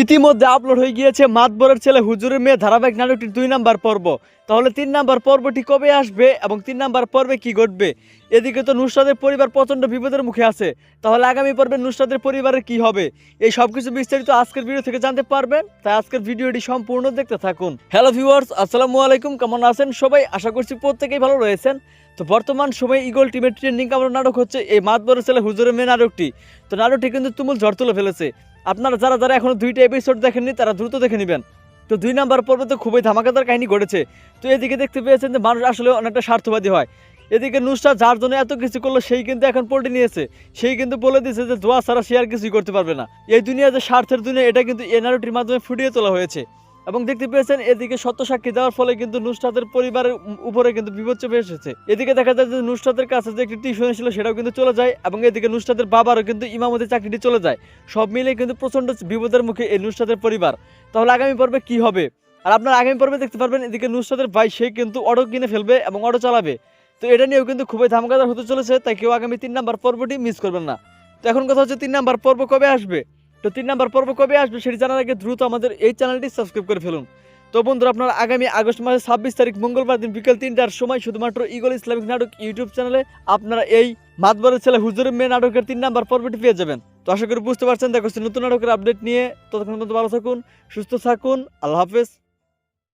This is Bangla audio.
ইতিমধ্যে আপলোড হয়ে গিয়েছে মাতবরের ছেলে হুজুরের মেয়ে ধারাবাহিক নাটকটির দুই নাম্বার পর্ব। তাহলে তিন নাম্বার পর্বটি কবে আসবে এবং তিন নাম্বার পর্বে কি ঘটবে? এদিকে তো নুসরাতের পরিবার প্রচণ্ড বিপদের মুখে আছে। তাহলে আগামী পর্বে নুসরাতের পরিবারের কি হবে? এই সব কিছু বিস্তারিত আজকের ভিডিও থেকে জানতে পারবেন। তাই আজকের ভিডিওটি সম্পূর্ণ দেখতে থাকুন। হ্যালো ভিউয়ার্স আসসালামু আলাইকুম। কেমন আছেন সবাই? আশা করছি প্রত্যেকেই ভালো রয়েছেন। তো বর্তমান সময়ে ইগল টিমের ট্রেন্ডিং কামড় নাটক হচ্ছে এই মাতবরের ছেলে হুজুরের মেয়ে নাটকটি। তো নাটকটি কিন্তু তুমুল ঝড় তুলে ফেলেছে। আপনারা যারা যারা এখনও দুইটা এপিসোড দেখেননি, তারা দ্রুত দেখে নেবেন। তো দুই নাম্বার পর্বে তো খুবই ধামাকাদার কাহিনী ঘটেছে। তো এদিকে দেখতে পেয়েছেন যে মানুষ আসলে অনেকটা স্বার্থবাদী হয়। এদিকে নুসরা যার জন্য এত কিছু করল, সেই কিন্তু এখন পোল্টি নিয়েছে। সেই কিন্তু বলে দিয়েছে যে দোয়া ছাড়া সে আর কিছুই করতে পারবে না। এই দুনিয়া যে স্বার্থের দুনিয়া, এটা কিন্তু এনআরটির মাধ্যমে ফুটিয়ে তোলা হয়েছে। এবং দেখতে পেয়েছেন, এদিকে সত্য সাক্ষী দেওয়ার ফলে কিন্তু নুসরাতের পরিবারের উপরে কিন্তু বিপদ চেপে এসেছে। এদিকে দেখা যায় যে নুসরাতের কাছে যে একটি টিউশন ছিল, সেটাও কিন্তু চলে যায় এবং এদিকে নুসরাতের বাবারও কিন্তু ইমামতি চাকরিটি চলে যায়। সব মিলে কিন্তু প্রচণ্ড বিপদের মুখে এই নুসরাতের পরিবার। তাহলে আগামী পর্বে কি হবে? আর আপনার আগামী পর্বে দেখতে পারবেন, এদিকে নুসরাতের ভাই, সে কিন্তু অটো কিনে ফেলবে এবং অটো চালাবে। তো এটা নিয়েও কিন্তু খুবই ধামকাদার হতে চলেছে, তাই কেউ আগামী তিন নাম্বার পর্বটি মিস করবেন না। তো এখন কথা হচ্ছে, তিন নাম্বার পর্ব কবে আসবে? তো তিন নাম্বার পর্ব কবে আসবে সেটি জানার আগে দ্রুত আমাদের এই চ্যানেলটি সাবস্ক্রাইব করে ফেলুন। তো বন্ধুরা, আপনারা আগামী আগস্ট মাসের ছাব্বিশ তারিখ মঙ্গলবার দিন বিকেল তিনটার সময় শুধুমাত্র ইগল ইসলামিক নাটক ইউটিউব চ্যানেলে আপনারা এই মাতবরের ছেলে হুজুর মেয়ে নাটকের তিন নাম্বার পর্বটি পেয়ে যাবেন। তো আশা করি বুঝতে পারছেন, দেখো নতুন নাটকের আপডেট নিয়ে ততক্ষণ পর্যন্ত ভালো থাকুন, সুস্থ থাকুন, আল্লাহ হাফেজ।